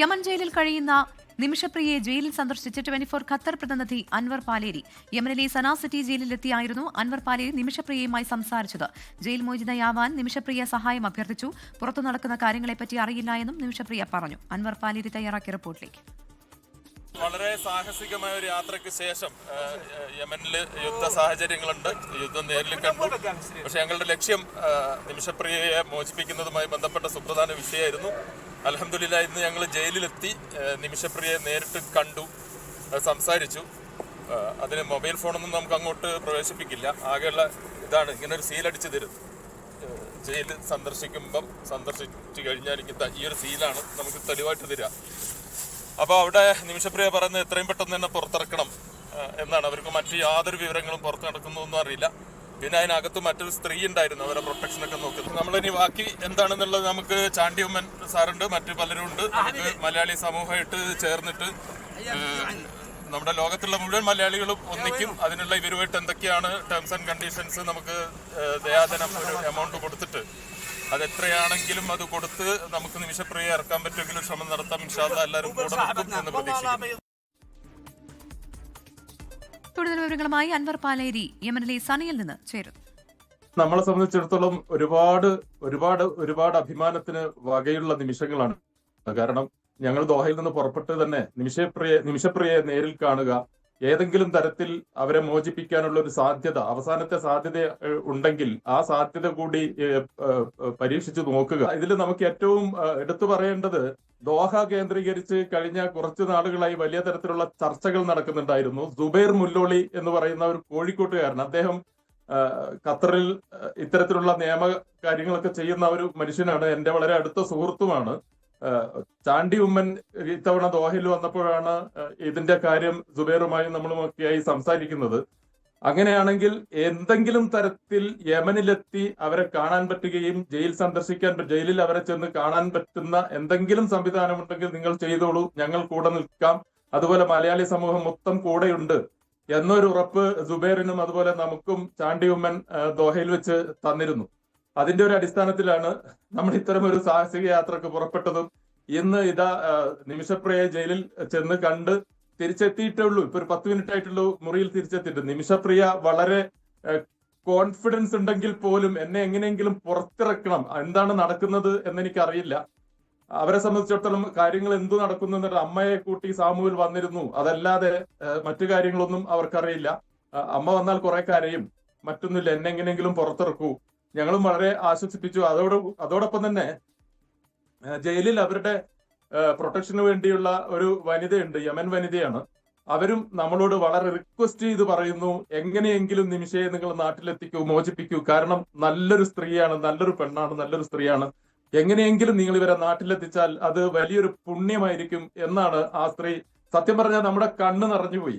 Yemen ജയിലിൽ കഴിയുന്ന നിമിഷപ്രിയയെ ജയിലിൽ സന്ദർശിച്ച ട്വന്റി ഫോർ ഖത്തർ പ്രതിനിധി അൻവർ പാലേരി. യമനിലെ സനാ സിറ്റി ജയിലിലെത്തിയായിരുന്നു അൻവർ പാലേരി നിമിഷപ്രിയയുമായി സംസാരിച്ചത്. ജയിൽ മോചിതയാവാൻ നിമിഷപ്രിയ സഹായം അഭ്യർത്ഥിച്ചു. പുറത്തു നടക്കുന്ന കാര്യങ്ങളെപ്പറ്റി അറിയില്ല എന്നും നിമിഷപ്രിയ പറഞ്ഞു. അൻവർ പാലേരി തയ്യാറാക്കിയ റിപ്പോർട്ടിലേക്ക്. വളരെ സാഹസികമായ ഒരു യാത്രയ്ക്ക് ശേഷം യമനിൽ യുദ്ധ സാഹചര്യങ്ങളുണ്ട്. യുദ്ധം നേരിൽ കണ്ടു. പക്ഷെ ഞങ്ങളുടെ ലക്ഷ്യം നിമിഷപ്രിയയെ മോചിപ്പിക്കുന്നതുമായി ബന്ധപ്പെട്ട സുപ്രധാന വിഷയമായിരുന്നു. അലഹമില്ല ഇന്ന് ഞങ്ങൾ ജയിലിലെത്തി. നിമിഷപ്രിയെ നേരിട്ട് കണ്ടു. സംസാരിച്ചു. അതിന് മൊബൈൽ ഫോണൊന്നും നമുക്ക് അങ്ങോട്ട് പ്രവേശിപ്പിക്കില്ല. ആകെയുള്ള ഇതാണ് ഇങ്ങനെ ഒരു സീലടിച്ച് തരും. ജയിൽ സന്ദർശിക്കുമ്പം സന്ദർശിച്ചു കഴിഞ്ഞാൽ എനിക്ക് ഈ ഒരു സീലാണ് നമുക്ക് തെളിവായിട്ട് തരിക. അപ്പോൾ അവിടെ നിമിഷപ്രിയ പറയുന്നത് എത്രയും പെട്ടെന്ന് തന്നെ പുറത്തിറക്കണം എന്നാണ്. അവർക്ക് മറ്റു യാതൊരു വിവരങ്ങളും പുറത്ത് നടക്കുന്നൊന്നും അറിയില്ല. പിന്നെ അതിനകത്ത് മറ്റൊരു സ്ത്രീ ഉണ്ടായിരുന്നു അവരെ പ്രൊട്ടക്ഷൻ ഒക്കെ നോക്കുന്നത്. നമ്മളിനി ബാക്കി എന്താണെന്നുള്ളത് നമുക്ക് ചാണ്ടിയമ്മൻ സാറുണ്ട് മറ്റു പലരും ഉണ്ട്. നമുക്ക് മലയാളി സമൂഹമായിട്ട് ചേർന്നിട്ട് നമ്മുടെ ലോകത്തുള്ള മുഴുവൻ മലയാളികളും ഒന്നിക്കും. അതിനുള്ള ഇവരുമായിട്ട് എന്തൊക്കെയാണ് ടേംസ് ആൻഡ് കണ്ടീഷൻസ് നമുക്ക് ദയാധനം ഒരു എമൗണ്ട് കൊടുത്തിട്ട് അത് എത്രയാണെങ്കിലും അത് കൊടുത്ത് നമുക്ക് നിമിഷപ്രിയ ഇറക്കാൻ പറ്റുമെങ്കിലും ശ്രമം നടത്താം. ഇൻഷാല്ല എല്ലാവരും കൂടെ നിൽക്കും എന്ന് പ്രതീക്ഷിക്കുന്നു. കൂടുതൽ വിവരങ്ങളുമായി അൻവർ പാലേരി യമനിലെ സണിയിൽ നിന്ന് ചേരുന്നു നമ്മളെ സംബന്ധിച്ചിടത്തോളം ഒരുപാട് ഒരുപാട് ഒരുപാട് അഭിമാനത്തിന് വകയുള്ള നിമിഷങ്ങളാണ്. കാരണം ഞങ്ങൾ ദോഹയിൽ നിന്ന് പുറപ്പെട്ട് തന്നെ നിമിഷപ്രിയ നിമിഷപ്രിയയെ നേരിൽ കാണുക ഏതെങ്കിലും തരത്തിൽ അവരെ മോചിപ്പിക്കാനുള്ള ഒരു സാധ്യത അവസാനത്തെ സാധ്യത ഉണ്ടെങ്കിൽ ആ സാധ്യത കൂടി പരീക്ഷിച്ചു നോക്കുക. ഇതിൽ നമുക്ക് ഏറ്റവും എടുത്തു പറയേണ്ടത് ദോഹ കേന്ദ്രീകരിച്ച് കഴിഞ്ഞ കുറച്ചു നാളുകളായി വലിയ തരത്തിലുള്ള ചർച്ചകൾ നടക്കുന്നുണ്ടായിരുന്നു. സുബൈർ മുല്ലോളി എന്ന് പറയുന്ന ഒരു കോഴിക്കോട്ടുകാരൻ അദ്ദേഹം ഖത്തറിൽ ഇത്തരത്തിലുള്ള നിയമ കാര്യങ്ങളൊക്കെ ചെയ്യുന്ന ഒരു മനുഷ്യനാണ്. എന്റെ വളരെ അടുത്ത സുഹൃത്തുമാണ്. ചാണ്ടി ഉമ്മൻ ഇത്തവണ ദോഹയിൽ വന്നപ്പോഴാണ് ഇതിന്റെ കാര്യം സുബൈറുമായും നമ്മളുമൊക്കെയായി സംസാരിക്കുന്നത്. അങ്ങനെയാണെങ്കിൽ എന്തെങ്കിലും തരത്തിൽ യമനിലെത്തി അവരെ കാണാൻ പറ്റുകയും ജയിൽ സന്ദർശിക്കാൻ ജയിലിൽ അവരെ ചെന്ന് കാണാൻ പറ്റുന്ന എന്തെങ്കിലും സംവിധാനം ഉണ്ടെങ്കിൽ നിങ്ങൾ ചെയ്തോളൂ ഞങ്ങൾ കൂടെ നിൽക്കാം. അതുപോലെ മലയാളി സമൂഹം മൊത്തം കൂടെയുണ്ട് എന്നൊരു ഉറപ്പ് സുബൈറിനും അതുപോലെ നമുക്കും ചാണ്ടി ഉമ്മൻ ദോഹയിൽ വെച്ച് തന്നിരുന്നു. അതിന്റെ ഒരു അടിസ്ഥാനത്തിലാണ് നമ്മൾ ഇത്തരം ഒരു സാഹസിക യാത്രയ്ക്ക് പുറപ്പെട്ടതും ഇന്ന് ഇതാ നിമിഷപ്രിയ ജയിലിൽ ചെന്ന് കണ്ട് തിരിച്ചെത്തിയിട്ടേ ഉള്ളൂ. ഇപ്പൊ ഒരു പത്ത് മിനിറ്റ് ആയിട്ടുള്ളൂ മുറിയിൽ തിരിച്ചെത്തിയിട്ട്. നിമിഷപ്രിയ വളരെ കോൺഫിഡൻസ് ഉണ്ടെങ്കിൽ പോലും എന്നെ എങ്ങനെയെങ്കിലും പുറത്തിറക്കണം. എന്താണ് നടക്കുന്നത് എന്നെനിക്ക് അറിയില്ല അവരെ സംബന്ധിച്ചിടത്തോളം കാര്യങ്ങൾ എന്തു നടക്കുന്നു എന്നിട്ട് അമ്മയെ കൂട്ടി സാമൂഹിൽ വന്നിരുന്നു. അതല്ലാതെ മറ്റു കാര്യങ്ങളൊന്നും അവർക്കറിയില്ല. അമ്മ വന്നാൽ കുറെ കരയും. മറ്റൊന്നുമില്ല. എന്നെ എങ്ങനെയെങ്കിലും പുറത്തിറക്കൂ. ഞങ്ങളും വളരെ ആശ്വസിപ്പിച്ചു. അതോട് അതോടൊപ്പം തന്നെ ജയിലിൽ അവരുടെ പ്രൊട്ടക്ഷന് വേണ്ടിയുള്ള ഒരു വനിതയുണ്ട് യമൻ വനിതയാണ്. അവരും നമ്മളോട് വളരെ റിക്വസ്റ്റ് ചെയ്ത് പറയുന്നു എങ്ങനെയെങ്കിലും നിമിഷയെ നിങ്ങൾ നാട്ടിലെത്തിക്കൂ മോചിപ്പിക്കൂ. കാരണം നല്ലൊരു സ്ത്രീയാണ് നല്ലൊരു പെണ്ണാണ് നല്ലൊരു സ്ത്രീയാണ്. എങ്ങനെയെങ്കിലും നിങ്ങൾ ഇവരെ നാട്ടിലെത്തിച്ചാൽ അത് വലിയൊരു പുണ്യമായിരിക്കും എന്നാണ് ആ സ്ത്രീ സത്യം പറഞ്ഞാൽ നമ്മുടെ കണ്ണ് നിറഞ്ഞുപോയി.